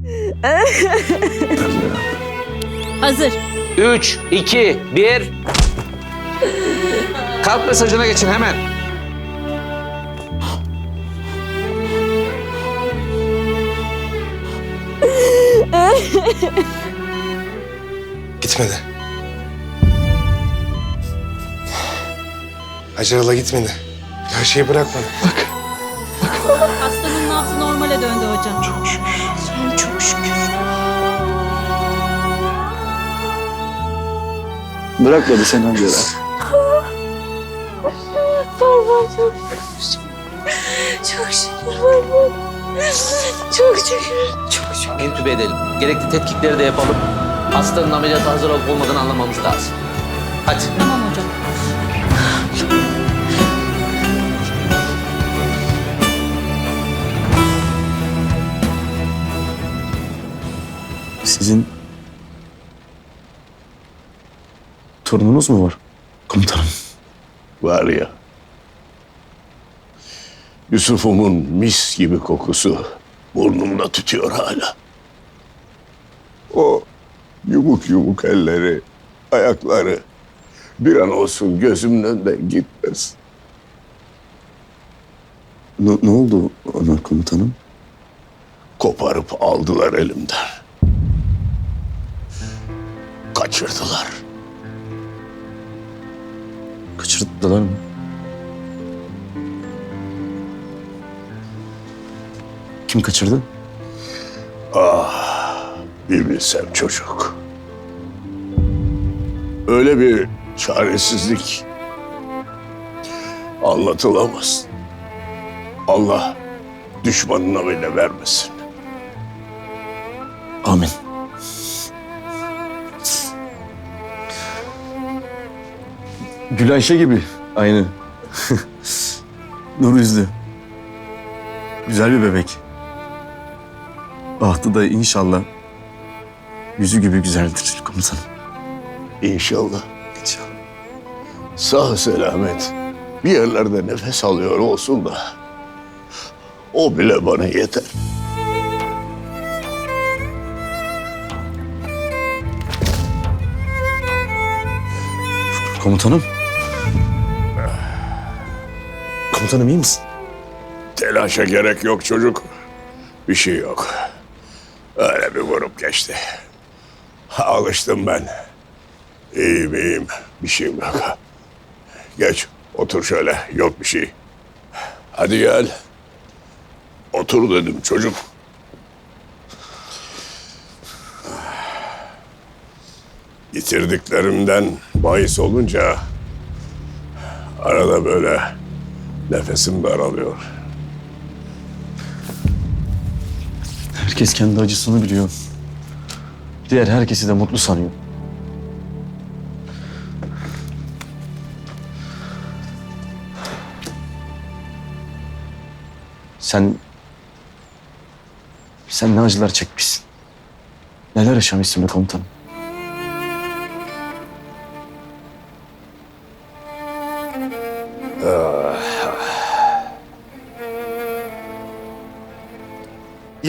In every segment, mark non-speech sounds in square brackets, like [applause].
[laughs] Hazır. 3, 2, 1. Kalp mesajına geçin hemen. Gitmedi. Hacer'la gitmedi. Her şeyi bırakmadı. Bak. Hastanın normale döndü hocam. Çok şükür. Çok şükür. Bırakmadı sen amcalar. Barbar çok şükür. Çok şükür Barbar. Çok şükür. Çok şükür. Entübe edelim. Gerekli tetkikleri de yapalım. Hastanın ameliyata hazır olup olmadığını anlamamız lazım. Hadi. Tamam hocam. Sizin torununuz mu var komutanım? Var ya. Yusuf'umun mis gibi kokusu burnumda tütüyor hala. O yumuk yumuk elleri, ayakları bir an olsun gözümün önünden gitmez. Ne, ne oldu ona komutanım? Koparıp aldılar elimden. Kaçırdılar. Kaçırdılar mı? Kim kaçırdı? Bir bilsem çocuk. Öyle bir çaresizlik anlatılamaz. Allah düşmanına bile vermesin. Amin. Gül Ayşe gibi aynı. [laughs] Nur yüzlü. Güzel bir bebek. Bahtı da inşallah yüzü gibi güzeldir komutanım. İnşallah İnşallah. sağ selamet bir yerlerde nefes alıyor olsun da o bile bana yeter. Komutanım. Komutanım iyi misin? Telaşa gerek yok çocuk. Bir şey yok. Öyle bir vurup geçti. Alıştım ben. İyiyim iyiyim. Bir şeyim yok. Geç otur şöyle. Yok bir şey. Hadi gel. Otur dedim çocuk. Yitirdiklerimden bahis olunca arada böyle nefesim daralıyor. Herkes kendi acısını biliyor. Diğer herkesi de mutlu sanıyor. Sen... Sen ne acılar çekmişsin. Neler yaşamışsın be komutanım.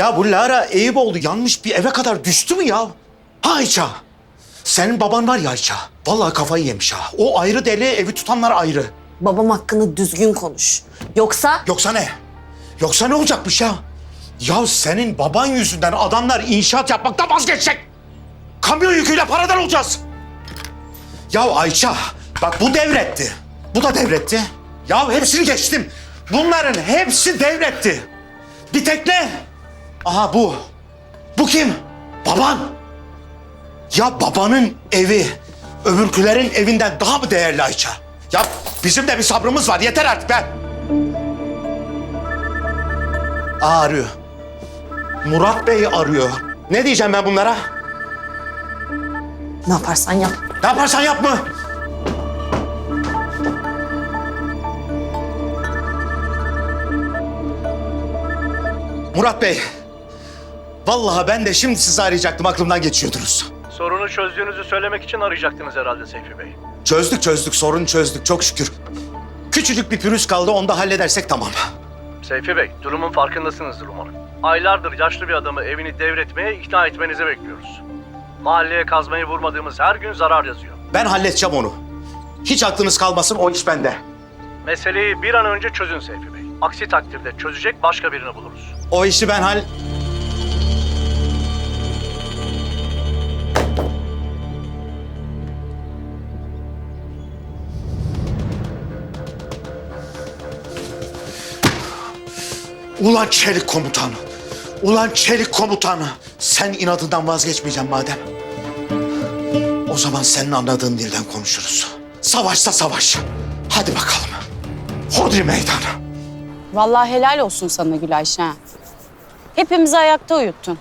Ya bu Lara Eyüboğlu yanmış bir eve kadar düştü mü ya? Ha Ayça. Senin baban var ya Ayça. Vallahi kafayı yemiş ha. O ayrı deli, evi tutanlar ayrı. Babam hakkında düzgün konuş. Yoksa Yoksa ne? Yoksa ne olacakmış ya? Ya senin baban yüzünden adamlar inşaat yapmaktan vazgeçecek. Kamyon yüküyle paradan olacağız. Ya Ayça, bak bu devretti. Bu da devretti. Ya hepsini geçtim. Bunların hepsi devretti. Bir tek ne? Aha bu. Bu kim? Baban. Ya babanın evi öbürkülerin evinden daha mı değerli Ayça? Ya bizim de bir sabrımız var. Yeter artık be. Aa, arıyor. Murat Bey arıyor. Ne diyeceğim ben bunlara? ne yaparsan yap. Ne yaparsan yapma. Murat Bey. Vallahi ben de şimdi sizi arayacaktım. Aklımdan geçiyordunuz. Sorunu çözdüğünüzü söylemek için arayacaktınız herhalde Seyfi Bey. Çözdük çözdük. Sorunu çözdük. Çok şükür. Küçücük bir pürüz kaldı. Onu da halledersek tamam. Seyfi Bey, durumun farkındasınızdır umarım. Aylardır yaşlı bir adamı evini devretmeye ikna etmenizi bekliyoruz. Mahalleye kazmayı vurmadığımız her gün zarar yazıyor. Ben halledeceğim onu. Hiç aklınız kalmasın o iş bende. Meseleyi bir an önce çözün Seyfi Bey. Aksi takdirde çözecek başka birini buluruz. O işi ben hal... Ulan çelik komutanı. Ulan çelik komutanı. Sen inadından vazgeçmeyeceksin madem. O zaman senin anladığın dilden konuşuruz. Savaşsa savaş. Hadi bakalım. Hodri meydanı. Vallahi helal olsun sana Gülayşe. ha. Hepimizi ayakta uyuttun.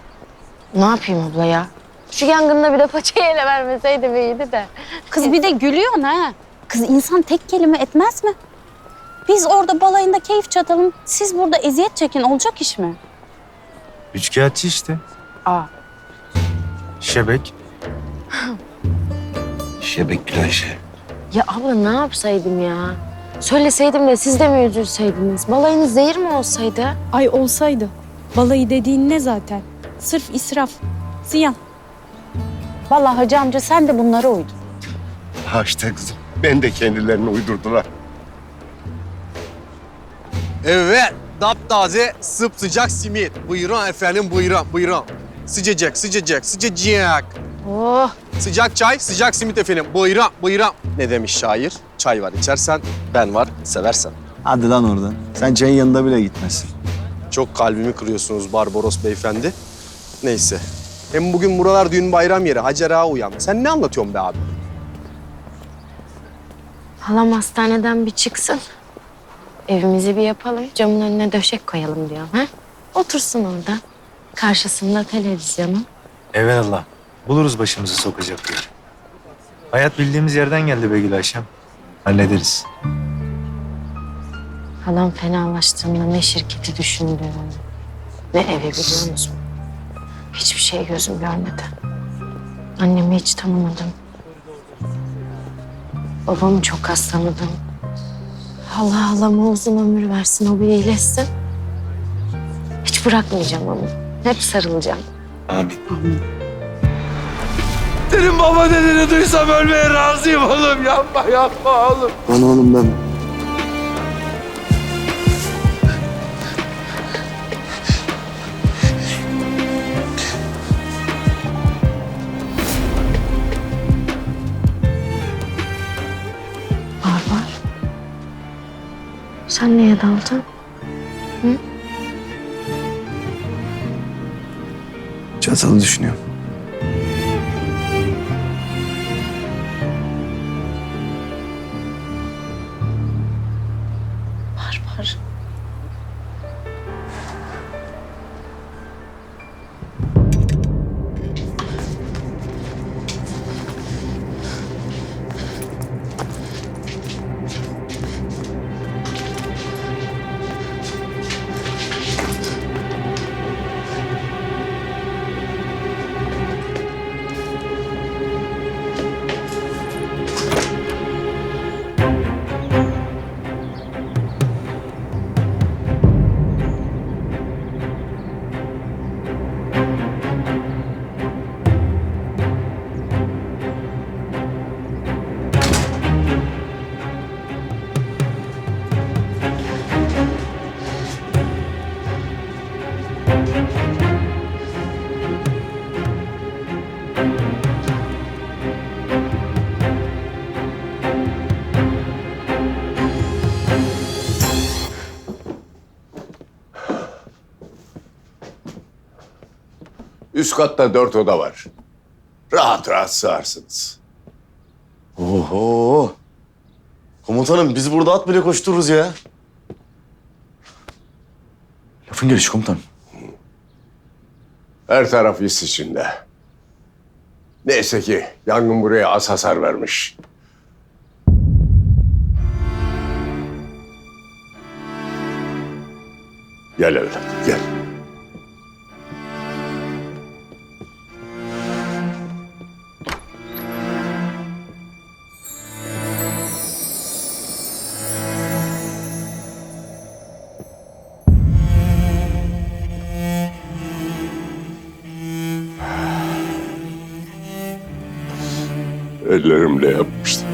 Ne yapayım abla ya? Şu yangında bir de paçayı ele vermeseydi iyiydi de. Kız bir de gülüyorsun ha. Kız insan tek kelime etmez mi? Biz orada balayında keyif çatalım, siz burada eziyet çekin olacak iş mi? Üçkağıtçı işte. Aa. Şebek. [laughs] Şebek Gülayşe. Ya abla ne yapsaydım ya? Söyleseydim de siz de mi üzülseydiniz? Balayınız zehir mi olsaydı? Ay olsaydı. Balayı dediğin ne zaten? Sırf israf. Ziyan. Vallahi hacı amca sen de bunlara uydun. Ha işte kızım. Ben de kendilerini uydurdular. Evet, taptaze sıcak simit. Buyurun efendim, buyurun, buyurun. Sıcacık, sıcacık, sıcacık. Oh Sıcak çay, sıcak simit efendim. Buyurun, buyurun. Ne demiş şair? Çay var içersen, ben var seversen. Hadi lan oradan. Sen çayın yanında bile gitmezsin. Çok kalbimi kırıyorsunuz Barbaros beyefendi. Neyse. Hem bugün buralar düğün bayram yeri. Hacer Ağa uyan. Sen ne anlatıyorsun be abi? halam hastaneden bir çıksın. Evimizi bir yapalım. Camın önüne döşek koyalım diyorum. Ha? Otursun orada. Karşısında televizyonu. Evelallah. Buluruz başımızı sokacak yer. Hayat bildiğimiz yerden geldi be Gülayşem. Hallederiz. Halam fenalaştığında ne şirketi düşündü, ne evi biliyor musun? Hiçbir şey gözüm görmedi. Annemi hiç tanımadım. Babamı çok az tanıdım. Allah halama uzun ömür versin, o bir iyileşsin. Hiç bırakmayacağım onu. Hep sarılacağım. Senin baba dediğini duysam ölmeye razıyım oğlum. Yapma yapma oğlum. Lan oğlum ben... Sen niye daldın? Çatalı düşünüyorum. Barbar. Üst katta dört oda var. Rahat rahat sığarsınız. Oho. Komutanım biz burada at bile koştururuz ya. Lafın gelişi komutanım. Her taraf is içinde. Neyse ki yangın buraya az hasar vermiş. Gel evlat, gel. Ellerimle yapmıştım.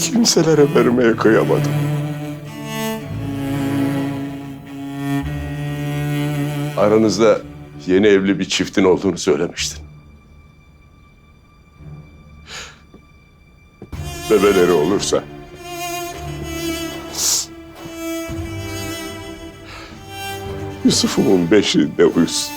Kimselere vermeye kıyamadım. Aranızda yeni evli bir çiftin olduğunu söylemiştin. Bebeleri olursa Yusuf'umun beşiğinde uyusun.